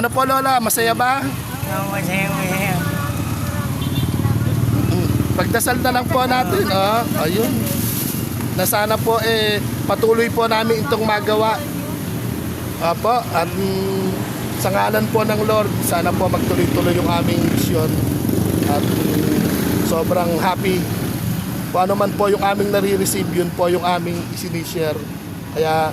Ano po Lola, masaya ba? Oo, masaya, masaya. Pagdasal na lang po natin, oh. Ayun. Na sana po eh patuloy po namin itong magawa. Apo, at mm, sa ngalan po ng Lord, sana po magtuloy-tuloy yung aming misyon. At mm, sobrang happy. Kung ano man po yung aming nare-receive, yun po yung aming isinishare. Kaya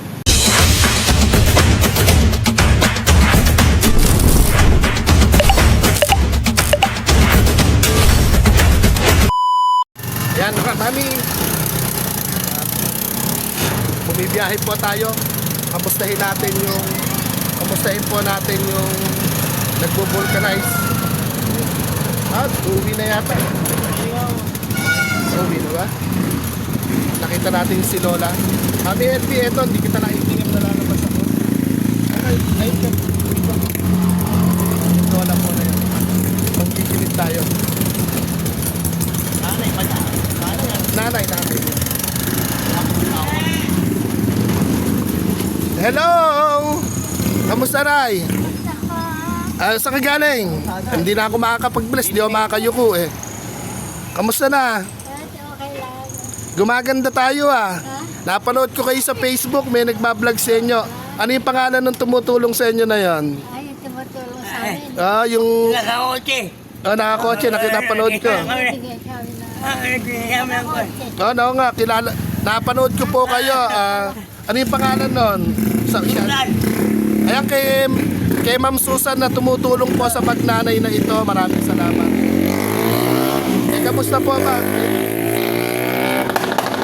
Yan, mami. Bumibiyahe po tayo. Kamustahin natin yung kamustahin po natin yung nagbo-vulcanize. At uwi na yata. Uwi na ba? Nakita natin si Lola. Mami LP, eto, hindi kita nakikinig na lalabas ako. Ay, ay, ito. Ito. Lola po na yun. Magkikinig tayo. Nanay, pala. Nanay, nanay. Hello! Kamusta, Ray? Ah, saan ka galing? Hindi na ako makakapag-bless, di ako makakayuko eh. Kamusta na? Okay lang. Gumaganda tayo ah. Napanood ko kayo sa Facebook, may nagbablog sa inyo. Ano yung pangalan ng tumutulong sa inyo na yon? Ay, yung tumutulong sa amin. Ah, yung Nakakotse. oh, nakakotse, nakitapanood ko. Sabi na. Ah. Oo, no, nga, kilala. Napanood ko po kayo. ah, ano yung pangalan nun? Sa, siya, ayan kay, kay Ma'am Susan na tumutulong po sa pagnanay na ito. Maraming salamat. Eh, kamusta po ba?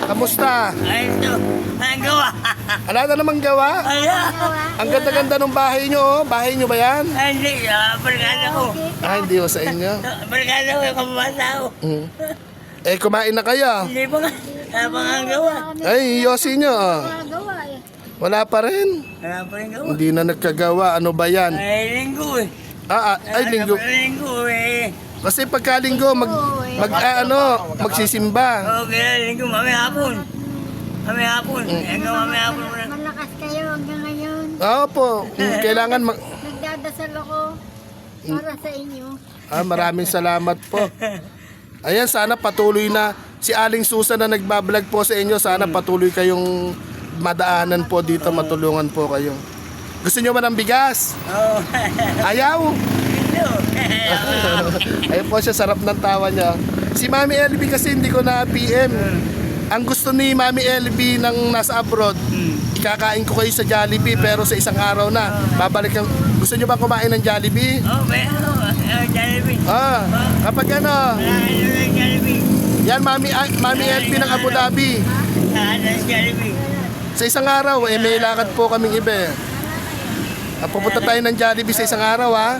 Kamusta? Ay, ito. Ang gawa. Wala na namang gawa? Ala. Ang ganda-ganda ng bahay nyo, oh. Bahay nyo ba yan? Ay, Hindi, ah, barkada ko. Ah, hindi ko sa inyo. Barkada ko, yung kababata ko. Mm. Eh, kumain na kayo. Hindi pa nga. Wala nga ang gawa. Ay, yosi nyo. oh. Magawa eh. Wala pa rin. Wala pa rin gawa. Hindi na nagkagawa. Ano ba yan? Ay, linggo eh. Ah, ah, ay, linggo. Ay, linggo eh. Kasi pagkalinggo, mag, mag ah, ano, magsisimba. Okay, linggo, mamaya hapon. Mamaya hapon. Hanggang mamaya hapon mo na. Malakas kayo hanggang ngayon. Oo po, mm, kailangan mag... Nagdadasal ako para sa inyo. Ah, maraming salamat po. Ayan, sana patuloy na si Aling Susan na nagbablog po sa inyo. Sana patuloy kayong madaanan po dito, matulungan po kayo. Gusto nyo ba ng bigas? Oo. Ayaw! Ito. Ayun po siya, sarap ng tawa niya. Si Mami LB kasi hindi ko na PM. Ang gusto ni Mami LB nang nasa abroad, ikakain ko kayo sa Jollibee pero sa isang araw na. Babalik ang... Gusto nyo ba kumain ng Jollibee? Oh, pero, ah, Jollibee. Ah, kapag ano, ng Jollibee. yan Mami, ah, Mami LB ng Abu Dhabi. Ng Jollibee. Sa isang araw, eh, may lakad po kaming iba. eh. Ah, pupunta tayo ng Jollibee sa isang araw ha.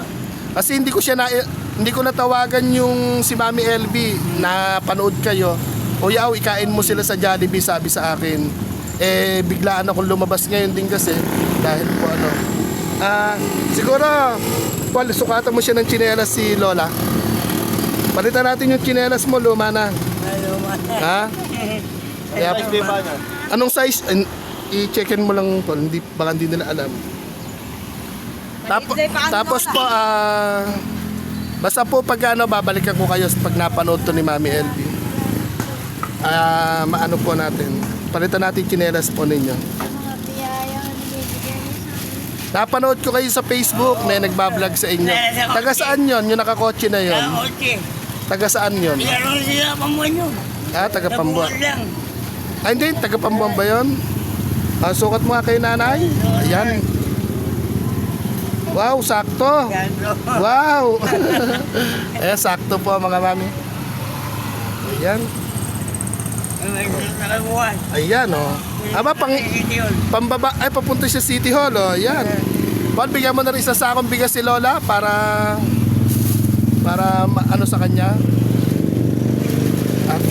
Kasi hindi ko siya na hindi ko natawagan yung si Mami LB na panood kayo. O yaw, ikain mo sila sa Jollibee, sabi sa akin. Eh, biglaan akong lumabas ngayon din kasi dahil po ano. Ah, siguro, Paul, sukatan mo siya ng tsinelas si Lola. Palitan natin yung tsinelas mo, luma na. Ha? Kaya, anong size? An- I-checkin mo lang, Paul. Hindi, baka hindi nila alam. Tapo, tapos po, ah, basta po pag ano, babalikan ko kayo pag napanood to ni Mami LB. Ah, maano po natin. Palitan natin chinelas po ninyo. Napanood ko kayo sa Facebook, may nagbablog sa inyo. Taga saan yon? Yung nakakotse na yon. Taga saan yon? Meron sila pamuan yun. Ah, taga buwan lang. Ah, hindi, taga Pambuan ba yun? Ah, sukat mo kay nanay. Ayan. Wow, sakto. Wow! eh, sakto po mga mami. Ayan. Sa. Ayan, oh. Aba, pang, pambaba, ay, papunta siya City Hall, oh. Ayan. Paul, bigyan mo na rin isa sakong bigas si Lola para, para ma- ano sa kanya. At,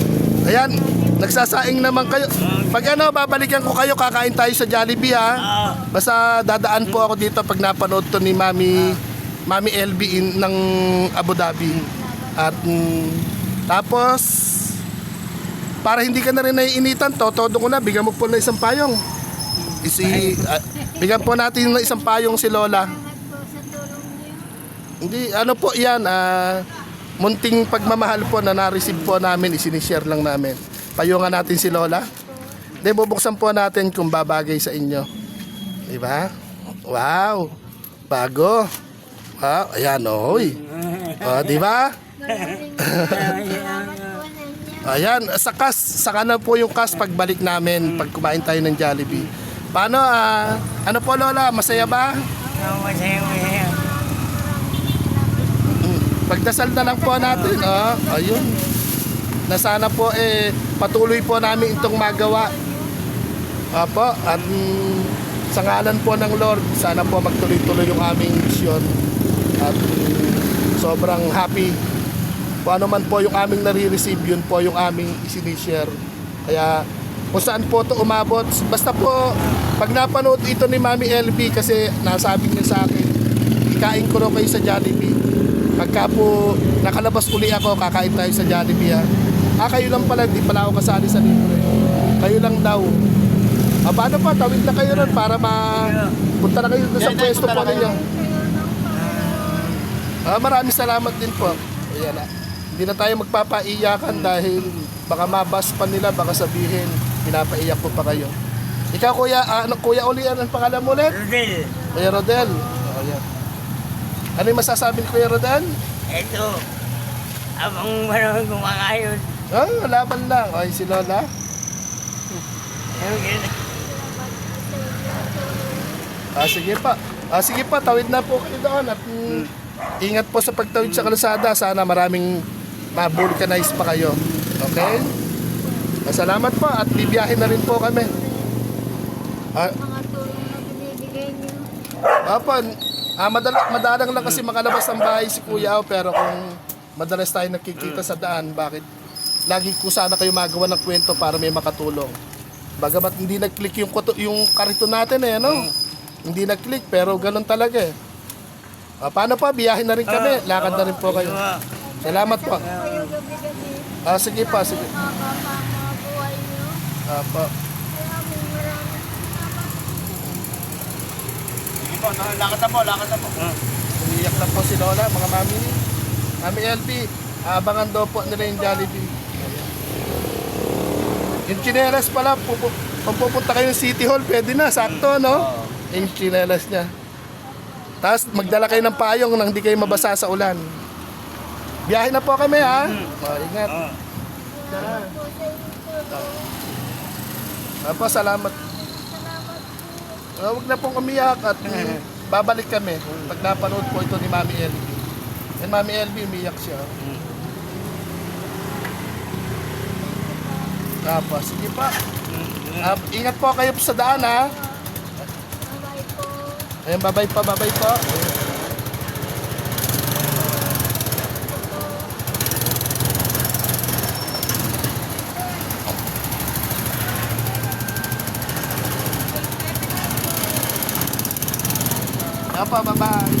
ayan, nagsasaing naman kayo. Pag ano, babalikan ko kayo, kakain tayo sa Jollibee, ha? Oo. Basta dadaan po ako dito pag napanood to ni Mami Mami LB in, ng Abu Dhabi. At mm, tapos para hindi ka na rin naiinitan, totodo ko na, bigyan mo po na isang payong. Isi, ah, bigyan po natin ng isang payong si Lola. Hindi, ano po yan, ah, munting pagmamahal po na na-receive po namin, isinishare lang namin. Payungan natin si Lola. Hindi, bubuksan po natin kung babagay sa inyo. Di ba? Wow! Bago! Wow, ayan, oy. Oh, di ba? Ayan, sa kas, saka na po yung kas pagbalik namin pag kumain tayo ng Jollibee. Paano, ah, ano po Lola, masaya ba? Oo, masaya, masaya. Pagdasal na lang po natin, oh. Ayun. Na sana po eh patuloy po namin itong magawa. Apo, at mm, sa ngalan po ng Lord, sana po magtuloy-tuloy yung aming misyon. At sobrang happy. Kung ano man po yung aming nare-receive, yun po yung aming isinishare. Kaya kung saan po ito umabot, basta po pag napanood ito ni Mami LB kasi nasabi niya sa akin, ikain ko raw kayo sa Jollibee. Pagka po nakalabas uli ako, kakain tayo sa Jollibee ha. Ah, kayo lang pala, di pala ako kasali sa libre. Kayo lang daw. Ah, paano pa? Tawid na kayo ron para ma... Punta na kayo sa pwesto po ninyo. Ah, maraming salamat din po. Ayan na. Hindi na tayo magpapaiyakan dahil baka mabas pa nila, baka sabihin, pinapaiyak po pa kayo. Ikaw kuya, ah, ano, kuya uli, anong pangalan mo ulit? Rodel, Kuya Rodel. Oh, ayan. Ano yung masasabi ni Kuya Rodel? ito. Abang marami kumakayod. Ah, laban lang. Ay, si Lola. Ayun. Ah, sige pa. Ah, sige pa, tawid na po kayo doon at mm, ingat po sa pagtawid sa kalsada. Sana maraming ma-vulcanize pa kayo. Okay? Ah, salamat po at bibiyahin na rin po kami. Ah, Mga tulong na binibigay niyo. Apo, ah, madala, madalang lang kasi makalabas ng bahay si Kuya Au, pero kung madalas tayo nakikita sa daan, bakit lagi ko sana kayo magawa ng kwento para may makatulong. Bagamat hindi nag-click yung, kuto- yung karito natin eh, ano? Hindi nag-click, pero ganun talaga eh. Ah, paano pa? Biyahin na rin kami. Lakad na rin po kayo. Salamat po. Kayo gabi-gabi. Ah, sige pa, sige. Makakapama buhay niyo. Apo. Maraming maraming lakad na po, lakad na po. Umiyak na po si Lola, mga mami. Mami LB, abangan daw po nila yung Jollibee. Ayan. Yung chinelas pala, pupu kung pupunta kayo ng City Hall, pwede na, sakto, no? Yung chinelas niya. Tapos magdala kayo ng payong nang hindi kayo mabasa sa ulan. Biyahe na po kami, ha? Oh, ingat. Oo. Tara. Apo, salamat. Uh, huwag na pong umiyak at babalik kami pag napanood po ito ni Mami LB. Yan Mami LB, umiyak siya. Apo, sige pa. Ah, ingat po kayo sa daan ha. Ayan, babay pa, babay bye-bye.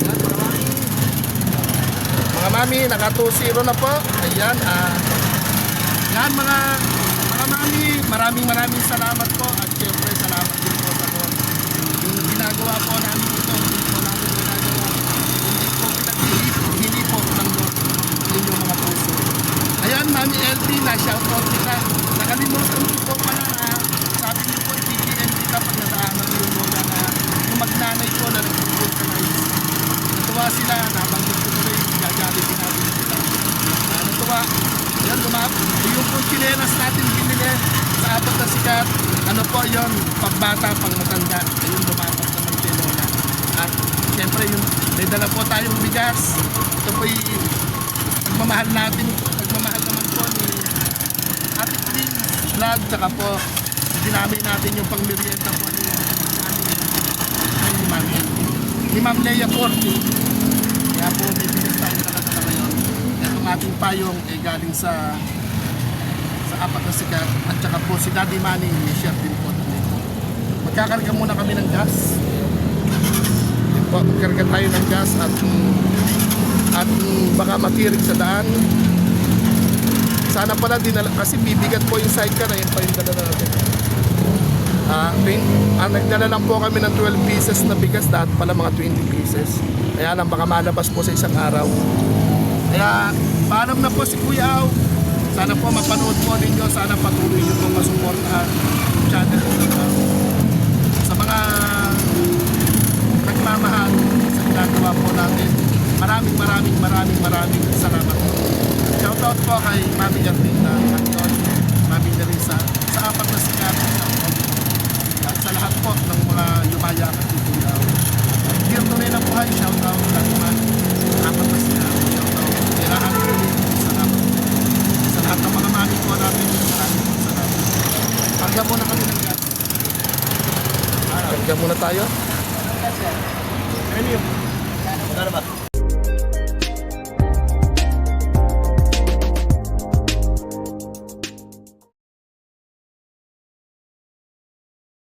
Ayan, mami. Mga mami, naka 2-0 na po. Ayan, ah. Yan mga mga mami, maraming maraming salamat po at syempre salamat din po sa Lord. Yung ginagawa po namin ito, hindi po ginagawa. Hindi po pinaghihili po ng inyong mga puso. Ayan, Mami LP, na-shoutout kita. Nakalimutan ko po pala na sabi niyo po, i-PPM kita pag nadaanan niyo yung lola na yung magnanay ko na nag-vulcanize. Natuwa sila, nabanggit ko tuloy, gagalipin natin sila. Ah, natuwa. Yan, lumap. Yung po chinelas natin binili sa apat na sikat. Ano po yon Pagbata, pang matanda. Ayun, lumapat naman kay Lola. At siyempre, yung may dala po tayong bigas. Ito po yung pagmamahal natin. Pagmamahal naman po ni Ate Prince Vlog. Tsaka po, dinami natin yung pangmerienda po ni ay, ni Ma'am ni Ma'am Leia Forti. Kaya po may bigas tayo nakadala ngayon. Itong ating payong ay galing sa sa apat na sikat at saka po si Daddy Manny may share din po. Magkakarga muna kami ng gas. Po, magkarga tayo ng gas at at baka matirik sa daan. Sana pala dinala kasi bibigat po yung sidecar ayun pa yung dala natin. Ah, twin, ah, nagdala lang po kami ng 12 pieces na bigas, dahil pala mga 20 pieces. Kaya lang baka malabas po sa isang araw. Kaya paalam na po si Kuya Au. Sana po mapanood po ninyo, sana patuloy nyo pong masuportahan channel ko nagmamahal sa ginagawa po natin, maraming maraming maraming maraming salamat po. Shoutout po kay Mami Gertina, Anton, Mami Nerissa, sa apat na sikat, po. At sa lahat po ng mga lumaya at titulaw. Dear Tunay na Buhay, shoutout lahat naman. Apat na sikat, shoutout. Tirahan rin, salamat. Sa lahat ng mga mami po natin, maraming po salamat. Hanggang muna kami ng gas. Hanggang muna tayo. Ano ba?